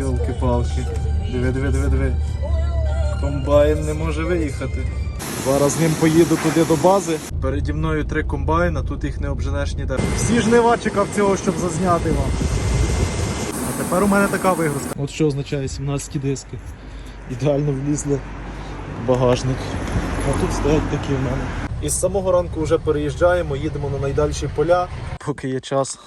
Йолки-палки. Диви, диви, диви, диви. Комбайн не може виїхати. Зараз з ним поїду туди до бази. Переді мною три комбайна, тут їх не обженеш ніде. Всі жнива чекав цього, щоб зазняти вам. А тепер у мене така вигрузка. От що означає 17 диски. Ідеально влізли в багажник. А тут стоять такі в мене. І з самого ранку вже переїжджаємо, їдемо на найдальші поля. Поки є час,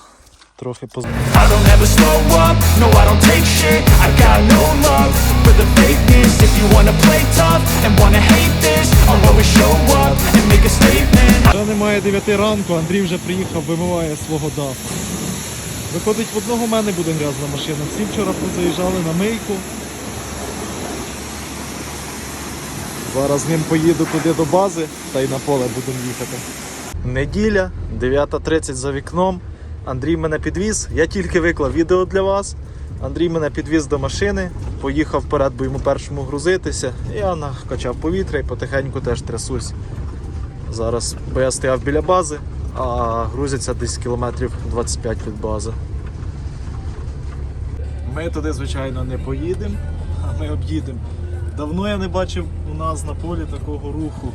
трохи поз... I don't ever slow up, no I don't take shit I got no love for the fakeness If you wanna play tough and wanna hate this I'll always show up and make a statement Вже немає 9 ранку, Андрій вже приїхав, вимиває свого дафа. Виходить, в одного мене буде грязна машина. Всі вчора позаїжджали на мийку. Зараз з ним поїду туди до бази та й на поле будемо їхати. Неділя, 9.30 за вікном. Андрій мене підвіз. Я тільки виклав відео для вас. Андрій мене підвіз до машини, поїхав вперед, бо йому першому грузитися. Я накачав повітря і потихеньку теж трясусь. Зараз, бо я стояв біля бази, а грузиться десь кілометрів 25 від бази. Ми туди, звичайно, не поїдемо, а ми об'їдемо. Давно я не бачив у нас на полі такого руху.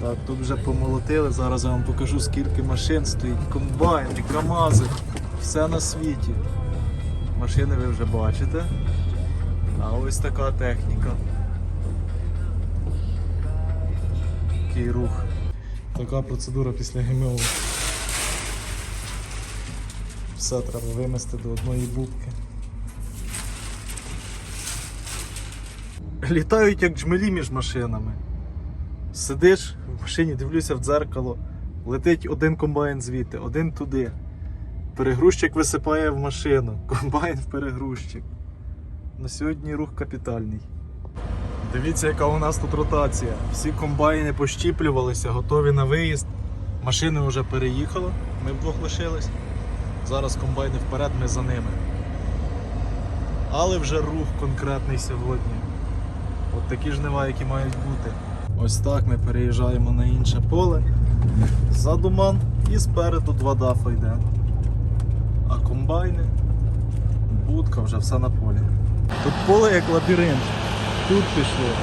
Так, тут вже помолотили. Зараз я вам покажу, скільки машин стоїть, комбайни, КАМАЗи, все на світі. Машини ви вже бачите. А ось така техніка. Такий рух. Така процедура після ГМО. Все треба вимести до одної будки. Літають як джмелі між машинами. Сидиш в машині, дивлюся в дзеркало, летить один комбайн звідти, один туди. Перегрузчик висипає в машину, комбайн в перегрузчик. На сьогодні рух капітальний. Дивіться, яка у нас тут ротація. Всі комбайни пощіплювалися, готові на виїзд. Машини вже переїхали, ми вдвох лишились. Зараз комбайни вперед, ми за ними. Але вже рух конкретний сьогодні. От такі жнива, які мають бути. Ось так ми переїжджаємо на інше поле. Ззаду ман і спереду два дафа йде. А комбайни, будка вже все на полі. Тут поле як лабіринт. Тут пішло,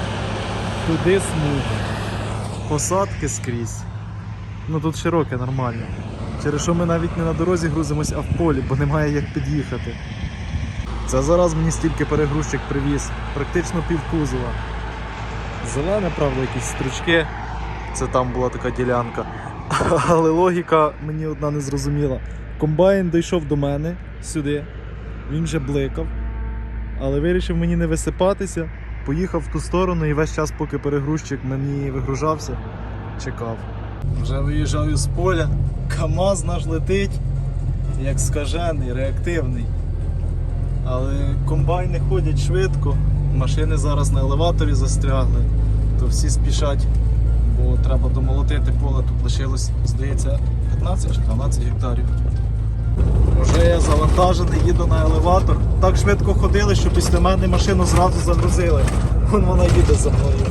туди смуга. Посадки скрізь. Ну тут широке, нормально. Через що ми навіть не на дорозі грузимось, а в полі, бо немає як під'їхати. Це зараз мені стільки перегрузчик привіз, практично пів кузова. Зелене, правда, якісь стручки. Це там була така ділянка. Але логіка мені одна не зрозуміла. Комбайн дійшов до мене сюди, він вже бликав, але вирішив мені не висипатися, поїхав в ту сторону і весь час, поки перегрузчик мені вигружався, чекав. Вже виїжджаю з поля, КАМАЗ наш летить, як скажений, реактивний. Але комбайни ходять швидко, машини зараз на елеваторі застрягли, то всі спішать, бо треба домолотити поле. Тут лишилось, здається, 15 чи 12 гектарів. Вже я завантажений, їду на елеватор. Так швидко ходили, що після мене машину зразу загрузили. Вон вона їде за мною.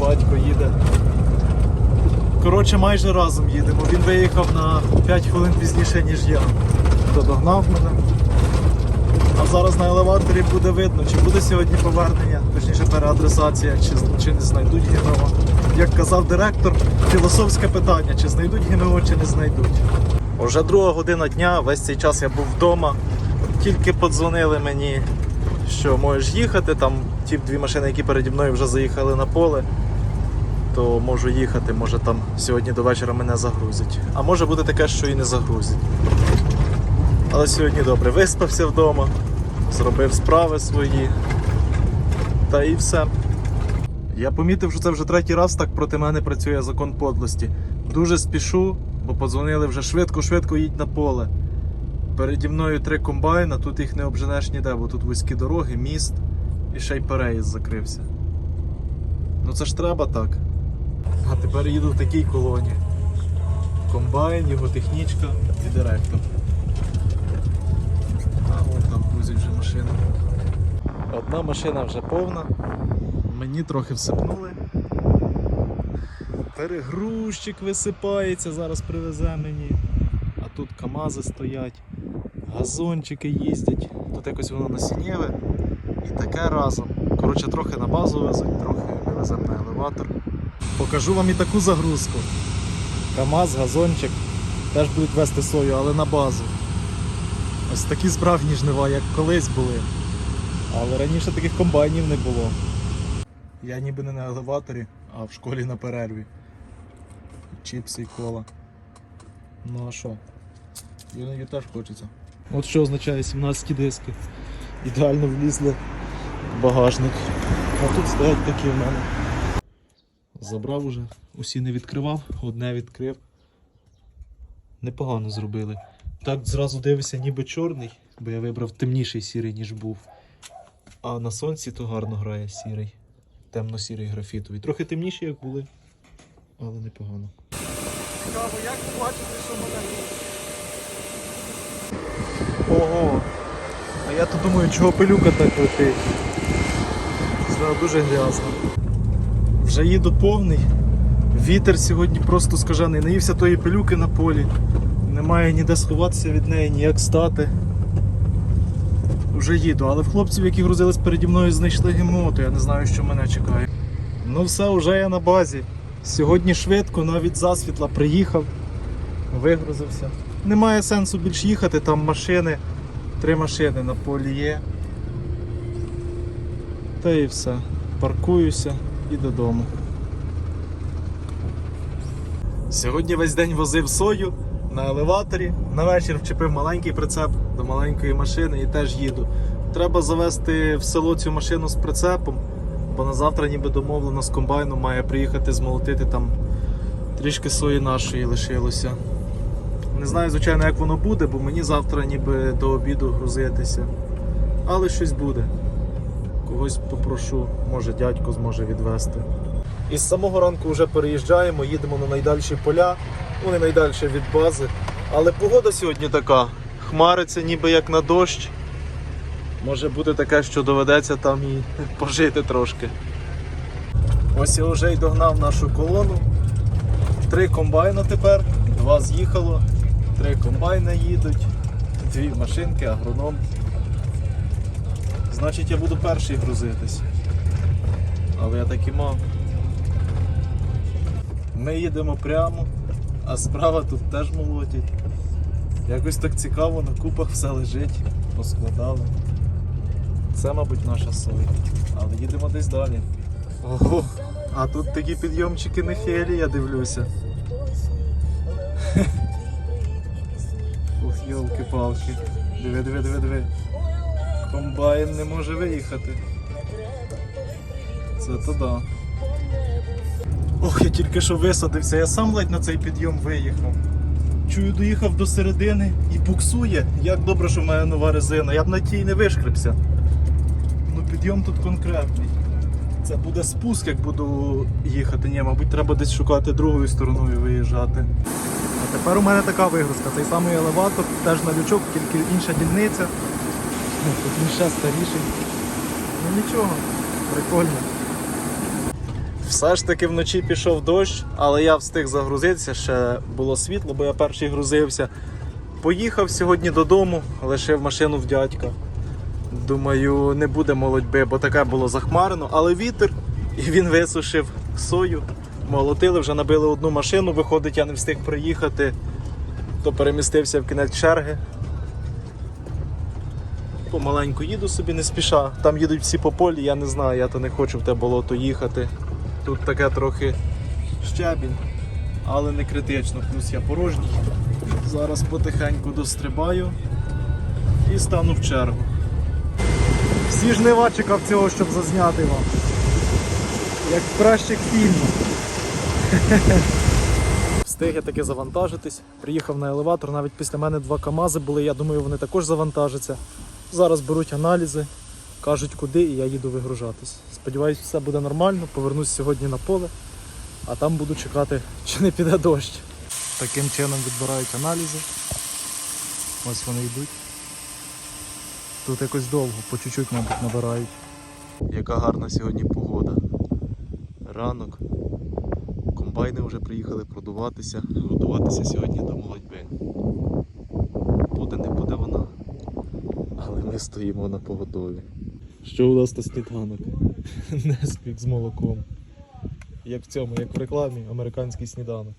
Батько їде. Коротше, майже разом їдемо. Він виїхав на 5 хвилин пізніше, ніж я. То догнав мене. А зараз на елеваторі буде видно, чи буде сьогодні повернення, точніше переадресація, чи, чи не знайдуть ГМО. Як казав директор, філософське питання, чи знайдуть ГМО, чи не знайдуть. Уже друга година дня, весь цей час я був вдома. Тільки подзвонили мені, що можеш їхати. Там ті дві машини, які переді мною вже заїхали на поле, то можу їхати, може там сьогодні до вечора мене загрузять. А може буде таке, що і не загрузять. Але сьогодні добре виспався вдома, зробив справи свої. Та і все. Я помітив, що це вже третій раз так проти мене працює закон подлості. Дуже спішу, бо подзвонили вже швидко-швидко їдь на поле. Переді мною три комбайна, тут їх не обженеш ніде, бо тут вузькі дороги, міст і ще й переїзд закрився. Ну це ж треба так. А тепер їду в такій колоні. Комбайн, його технічка і директор. А вон там машина. Одна машина вже повна. Мені трохи всипнули. Перегрузчик висипається, зараз привезе мені. А тут КАМАЗи стоять, газончики їздять. Тут якось воно насінєве. і таке разом. Коротше, трохи на базу везуть, трохи веземо на елеватор. Покажу вам і таку загрузку. КАМАЗ, газончик теж будуть вести сою, але на базу. Ось такі справжні жнива, як колись були. Але раніше таких комбайнів не було. Я ніби не на елеваторі, а в школі на перерві. Чіпси і кола. Ну а що? Іноді теж хочеться. От що означає 17 диски. Ідеально влізли в багажник. А тут стоять такі в мене. Забрав уже, усі не відкривав, одне відкрив. Непогано зробили. Так зразу дивишся, ніби чорний, бо я вибрав темніший сірий, ніж був. А на сонці то гарно грає сірий. Темно-сірий графітовий. Трохи темніші, як були, але непогано. Цікаво, як ви бачите, що мене. Ого! А я то думаю, чого пилюка так летить. Зразу дуже грязно. Вже їду повний. Вітер сьогодні просто скажений. Наївся тої пилюки на полі. Немає ніде сховатися від неї, ніяк стати. Вже їду, але в хлопців, які грузились переді мною, знайшли ГМО, то я не знаю, що мене чекає. Ну все, вже я на базі. Сьогодні швидко, навіть засвітла приїхав, вигрузився. Немає сенсу більш їхати, там машини, три машини на полі є. Та і все. Паркуюся і додому. Сьогодні весь день возив сою на елеваторі. На вечір вчепив маленький прицеп до маленької машини і теж їду. Треба завести в село цю машину з прицепом, бо на завтра ніби домовлено з комбайном має приїхати змолотити там трішки сої нашої лишилося. Не знаю, звичайно, як воно буде, бо мені завтра ніби до обіду грузитися. Але щось буде. Когось попрошу, може дядько зможе відвезти. І з самого ранку вже переїжджаємо, їдемо на найдальші поля, вони найдальше від бази. Але погода сьогодні така. Хмариться ніби як на дощ. Може бути таке, що доведеться там і пожити трошки. Ось я вже й догнав нашу колону. Три комбайна тепер, два з'їхало, три комбайна їдуть, дві машинки, агроном. Значить я буду перший грузитись. Але я так і мав. Ми їдемо прямо, а справа тут теж молотять. Якось так цікаво, на купах все лежить, поскладали. Це, мабуть, наша соя. Але їдемо десь далі. Ого, а тут такі підйомчики не фелі, я дивлюся. Ух, йолки-палки. Диви, диви, диви, диви. Комбайн не може виїхати. Це то да. Ох, я тільки що висадився, я сам ледь на цей підйом виїхав. Чую, доїхав до середини і буксує. Як добре, що в мене нова резина. Я б на тій не вишкребся. Ну підйом тут конкретний. Це буде спуск, як буду їхати. Ні, мабуть, треба десь шукати другою стороною виїжджати. А тепер у мене така вигрузка. Цей самий елеватор, теж на лючок, тільки інша дільниця. Ну, Тут він ще старіший. Ну нічого, прикольно. Все ж таки вночі пішов дощ, але я встиг загрузитися, ще було світло, бо я перший грузився. Поїхав сьогодні додому, лишив машину в дядька. Думаю, не буде молодьби, бо таке було захмарено, але вітер, і він висушив сою. Молотили, вже набили одну машину, виходить, я не встиг приїхати, то перемістився в кінець черги. Помаленьку їду собі, не спіша. Там їдуть всі по полі, я не знаю, я то не хочу в те болото їхати. Тут таке трохи щебінь, але не критично, плюс я порожній. Зараз потихеньку дострибаю і стану в чергу. Всі жнива чекав цього, щоб зазняти вам. Як в кращих фільмах. Встиг я таки завантажитись. Приїхав на елеватор, навіть після мене два КАМАЗи були, я думаю, вони також завантажаться. Зараз беруть аналізи, кажуть куди, і я їду вигружатись. Сподіваюсь, все буде нормально, повернусь сьогодні на поле, а там буду чекати, чи не піде дощ. Таким чином відбирають аналізи. Ось вони йдуть. Тут якось довго, по чуть-чуть, мабуть, набирають. Яка гарна сьогодні погода. Ранок. Комбайни вже приїхали продуватися, готуватися сьогодні до молодьби. Буде, не буде вона. Але ми стоїмо на погодові. Що у нас на сніданок? Неспік з молоком. Як в цьому, як в рекламі, американський сніданок.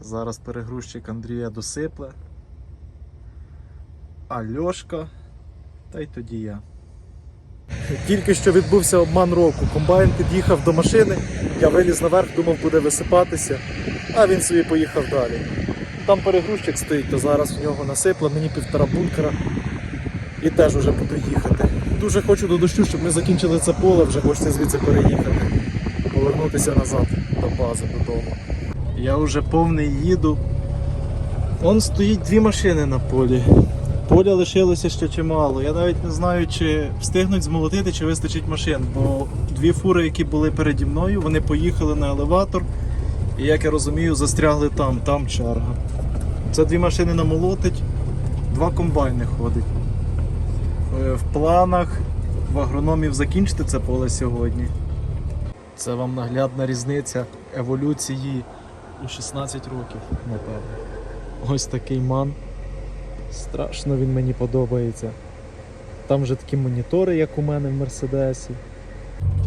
Зараз перегрузчик Андрія досипле. Альошка. Та й тоді я. Тільки що відбувся обман року. Комбайн під'їхав до машини, я виліз наверх, думав, буде висипатися, а він собі поїхав далі. Там перегрузчик стоїть, то зараз в нього насипло, мені півтора бункера і теж вже буду їхати. Дуже хочу до дощу, щоб ми закінчили це поле, вже хочеться звідси переїхати, повернутися назад до бази додому. Я вже повний їду. Он стоїть дві машини на полі. Поля лишилося ще чимало. Я навіть не знаю, чи встигнуть змолотити, чи вистачить машин, бо дві фури, які були переді мною, вони поїхали на елеватор. І як я розумію, застрягли там, там черга. Це дві машини намолотить, два комбайни ходить. Е, В планах в агрономів закінчити це поле сьогодні. Це вам наглядна різниця еволюції у 16 років, напевно. Ось такий ман. Страшно він мені подобається. Там вже такі монітори, як у мене в Мерседесі.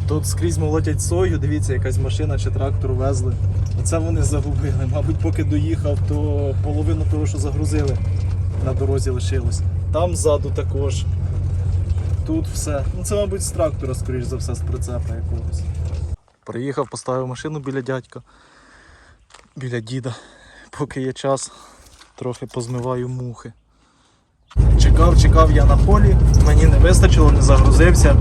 Тут скрізь молотять сою, дивіться, якась машина чи трактор везли. Оце вони загубили. Мабуть, поки доїхав, то половину того, що загрузили, на дорозі лишилось. Там ззаду також. Тут все. Ну це, мабуть, з трактора, скоріш за все, з прицепа якогось. Приїхав, поставив машину біля дядька, біля діда. Поки є час, трохи позмиваю мухи. Чекав, чекав я на полі, мені не вистачило, не загрузився.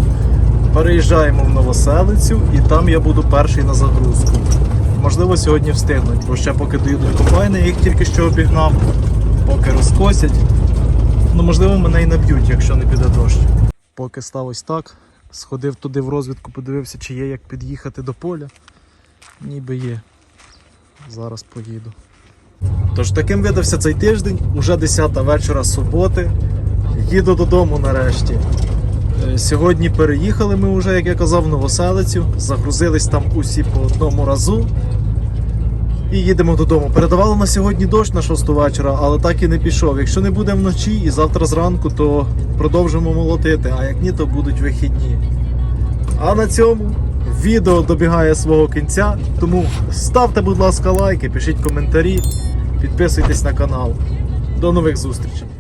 Переїжджаємо в Новоселицю і там я буду перший на загрузку. Можливо, сьогодні встигнуть, бо ще поки доїдуть комбайни, їх тільки що обігнав, поки розкосять. Ну, можливо, мене і наб'ють, якщо не піде дощ. Поки став ось так, сходив туди в розвідку, подивився, чи є як під'їхати до поля. Ніби є. Зараз поїду. Тож таким видався цей тиждень, уже 10 вечора суботи. Їду додому нарешті. Е, Сьогодні переїхали ми вже, як я казав, в Новоселицю. Загрузились там усі по одному разу. І їдемо додому. Передавали на сьогодні дощ на 6 вечора, але так і не пішов. Якщо не буде вночі і завтра зранку, то продовжимо молотити, а як ні, то будуть вихідні. А на цьому відео добігає свого кінця. Тому ставте, будь ласка, лайки, пишіть коментарі, підписуйтесь на канал. До нових зустрічей!